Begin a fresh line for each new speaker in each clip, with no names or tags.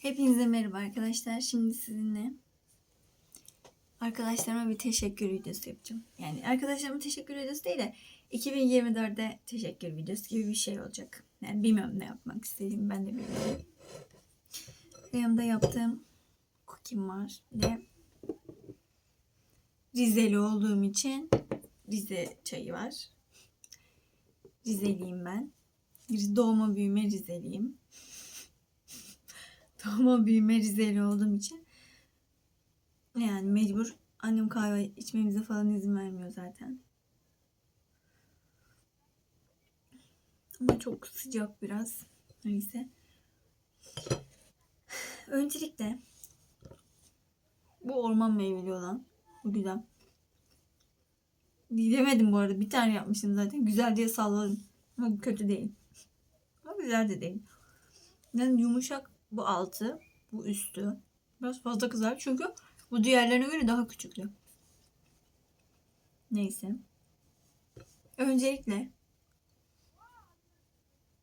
Hepinize merhaba arkadaşlar. Şimdi sizinle arkadaşlarıma bir teşekkür videosu yapacağım. Yani arkadaşlarıma teşekkür videosu değil de 2024'de teşekkür videosu gibi bir şey olacak. Yani bilmiyorum ne yapmak istediğimi ben de bilmiyorum. Yanımda yaptığım cookim var. Ve Rizeli olduğum için Rize çayı var. Rizeliyim ben. Doğma büyüme Rizeliyim. Doğma büyüme Rizeli olduğum için yani mecbur annem kahve içmemize falan izin vermiyor zaten. Ama çok sıcak biraz. Neyse. Öncelikle bu orman meyveli olan bu güzel. Dilemedim bu arada. Bir tane yapmışım zaten. Güzel diye salladım. Ama kötü değil. Ama güzel de değil. Yani yumuşak bu altı, bu üstü. Biraz fazla kızar çünkü bu diğerlerine göre daha küçüktü. Neyse. Öncelikle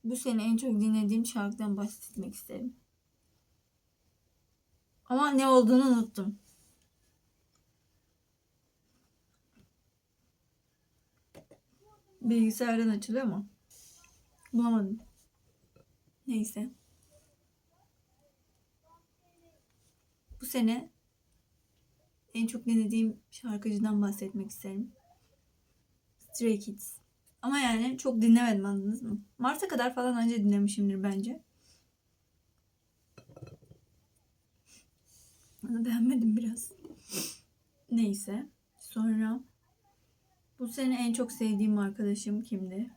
bu sene en çok dinlediğim şarkıdan bahsetmek isterim. Ama ne olduğunu unuttum. Bilgisayardan açılıyor mu? Bulamadım. Neyse. Bu sene en çok dinlediğim şarkıcıdan bahsetmek isterim. Stray Kids. Ama yani çok dinlemedim anladınız mı? Mart'a kadar falan önce dinlemişimdir bence. Onu beğenmedim biraz. Neyse. Sonra bu sene en çok sevdiğim arkadaşım kimdi?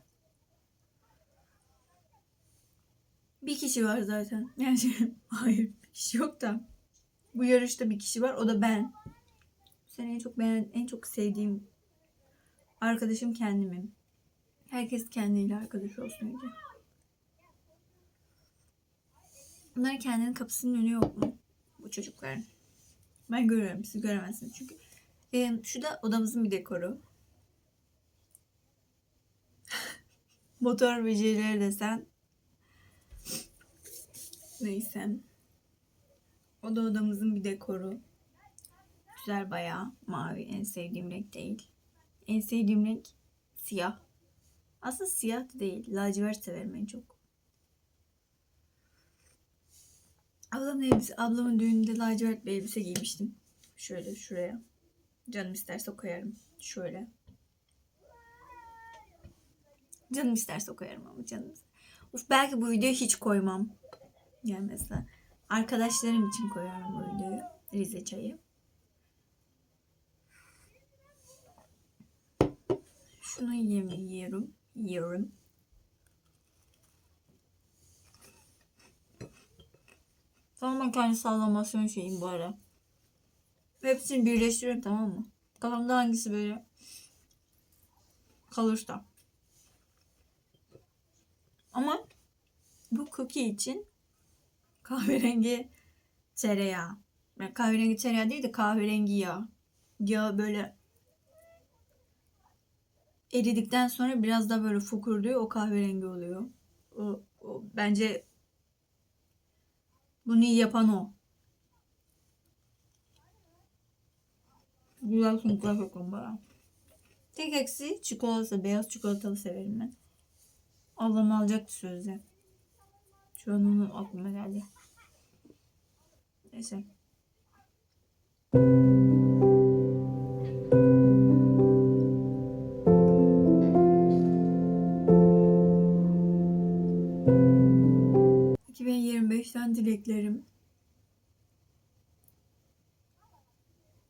Bir kişi var zaten. Yani hayır bir kişi yok da. Bu yarışta bir kişi var. O da ben. Bu sene en çok beğen, en çok sevdiğim arkadaşım kendimim. Herkes kendiyle arkadaş olsun önce. Bunların kendinin kapısının önü yok mu? Bu çocukların. Ben görüyorum. Siz göremezsiniz çünkü. Ee, şu da odamızın bir dekoru. Motor becerileri desen. Neyse. O da odamızın bir dekoru. Güzel bayağı. Mavi en sevdiğim renk değil. En sevdiğim renk siyah. Aslında siyah da değil. Lacivert severim en çok. Ablamın elbise, ablamın düğününde lacivert bir elbise giymiştim. Şöyle şuraya. Canım isterse koyarım. Şöyle. Canım isterse koyarım ama canım. Uf belki bu videoyu hiç koymam. Yani mesela arkadaşlarım için koyarım bu videoyu. Rize çayı. Şunu yiyorum. Yiyorum. Tamamen kendi sallamasyon şeyim bu ara. Hepsini birleştiriyorum tamam mı? Kafamda hangisi böyle kalırsa. Ama bu cookie için kahverengi tereyağı. Yani kahverengi tereyağı değil de kahverengi yağ. Yağ böyle eridikten sonra biraz da böyle fokurluyor. O kahverengi oluyor. O, o bence bunu iyi yapan o. Güzel sucuklar kokuyor bana. Tek eksi çikolata, beyaz çikolatalı severim ben. Ablam alacaktı sözde. Şu an onun aklıma geldi. Neyse. ...2025'ten dileklerim...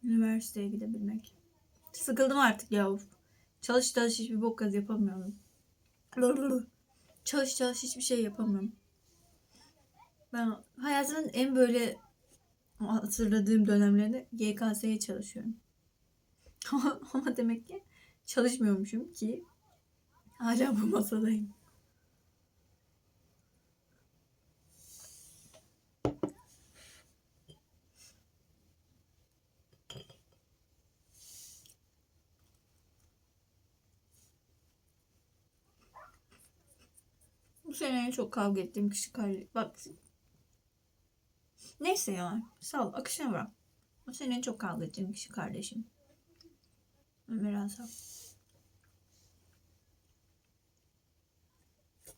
...üniversiteye gidebilmek. Sıkıldım artık ya. Çalış çalış hiçbir bok kaz yapamıyorum. Çalış çalış hiçbir şey yapamıyorum. Ben hayatımın en böyle hatırladığım dönemlerinde GKS'ye çalışıyorum. Ama demek ki çalışmıyormuşum ki hala bu masadayım. Bu sene en çok kavga ettiğim kişi Kayri. Bak Neyse ya. Sağ ol. Akışına bırak. O senin en çok kavga ettiğin kişi kardeşim. Ömer Asaf.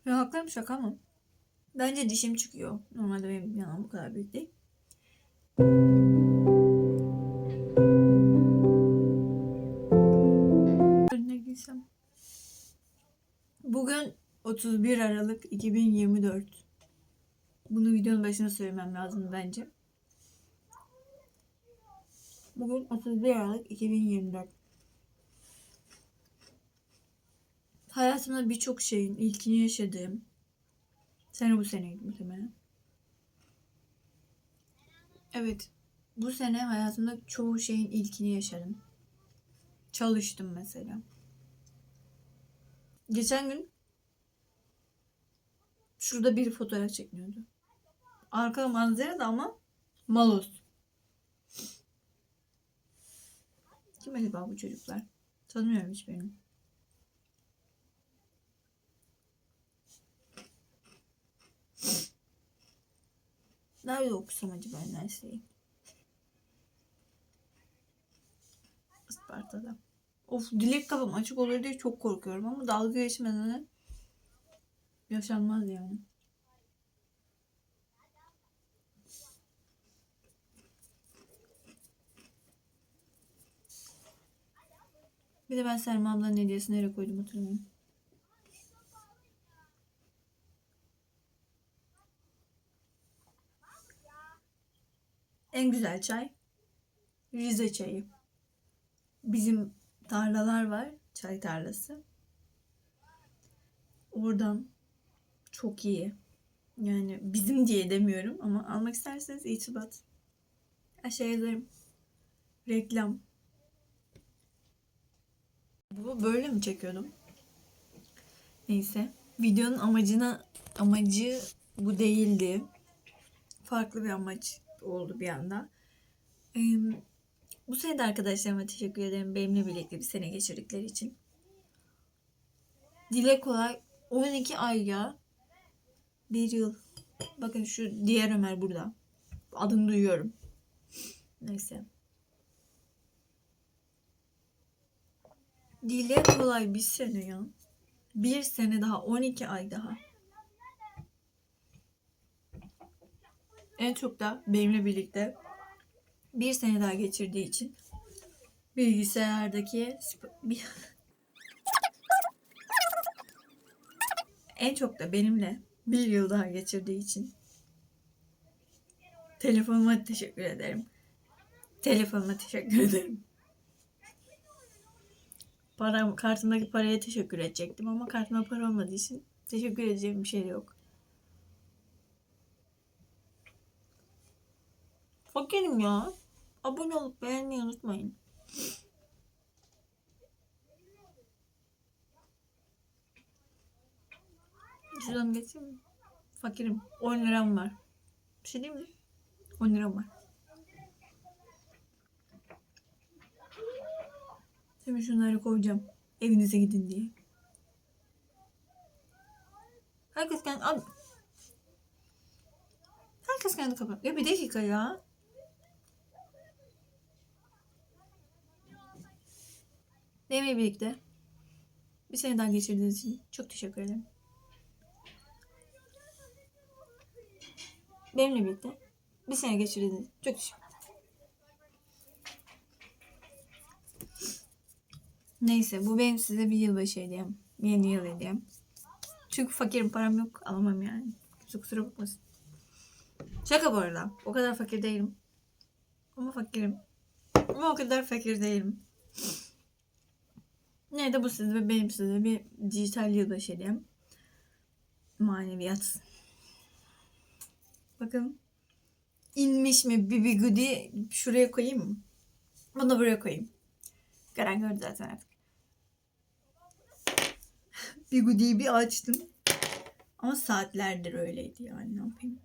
Ya haklıyım şaka mı? Bence dişim çıkıyor. Normalde benim yanağım bu kadar büyük değil. Bugün 31 Aralık 2024. Bunu videonun başına söylemem lazım bence. Bugün 31 Aralık 2024. Hayatımda birçok şeyin ilkini yaşadığım sene bu seneydi muhtemelen. Evet. Bu sene hayatımda çoğu şeyin ilkini yaşadım. Çalıştım mesela. Geçen gün şurada bir fotoğraf çekiniyordu. Arka manzara da ama malos. Kim acaba bu çocuklar? Tanımıyorum hiçbirini. Nerede okusam acaba üniversiteyi? Isparta'da. Of dilek kapım açık olur diye çok korkuyorum ama dalga geçmeden yaşanmaz yani. Bir de ben Selma ablanın hediyesini nereye koydum hatırlamıyorum. En güzel çay Rize çayı. Bizim tarlalar var. Çay tarlası. Oradan çok iyi. Yani bizim diye demiyorum ama almak isterseniz itibat. Aşağı yazarım. Reklam. Bu böyle mi çekiyordum? Neyse. Videonun amacına amacı bu değildi. Farklı bir amaç oldu bir anda. Ee, bu sene de arkadaşlarıma teşekkür ederim. Benimle birlikte bir sene geçirdikleri için. Dile kolay 12 ay ya. Bir yıl. Bakın şu diğer Ömer burada. Adını duyuyorum. Neyse. Dile kolay bir sene ya. Bir sene daha 12 ay daha. En çok da benimle birlikte bir sene daha geçirdiği için bilgisayardaki en çok da benimle bir yıl daha geçirdiği için telefonuma teşekkür ederim. Telefonuma teşekkür ederim. Param, kartımdaki paraya teşekkür edecektim ama kartımda para olmadığı için teşekkür edeceğim bir şey yok. Fakirim ya. Abone olup beğenmeyi unutmayın. Şuradan geçeyim mi? Fakirim. 10 liram var. Bir şey diyeyim mi? 10 liram var. Şimdi şunları koyacağım. Evinize gidin diye. Herkes kendi... Abi. Herkes kendi kapat. Ya bir dakika ya. Benimle birlikte bir sene daha geçirdiğiniz için çok teşekkür ederim. Benimle birlikte bir sene geçirdiğiniz için çok teşekkür ederim. Neyse bu benim size bir yılbaşı hediyem. Yeni yıl hediyem. Çünkü fakirim param yok alamam yani. Kusura bakmasın. Şaka bu arada. O kadar fakir değilim. Ama fakirim. Ama o kadar fakir değilim. Ne de bu size ve benim size bir dijital yılbaşı hediyem. Maneviyat. Bakın. inmiş mi Bibi Goody şuraya koyayım mı? Bunu buraya koyayım. Gören gördü zaten artık. Bigudi'yi bir açtım. Ama saatlerdir öyleydi yani ne yapayım.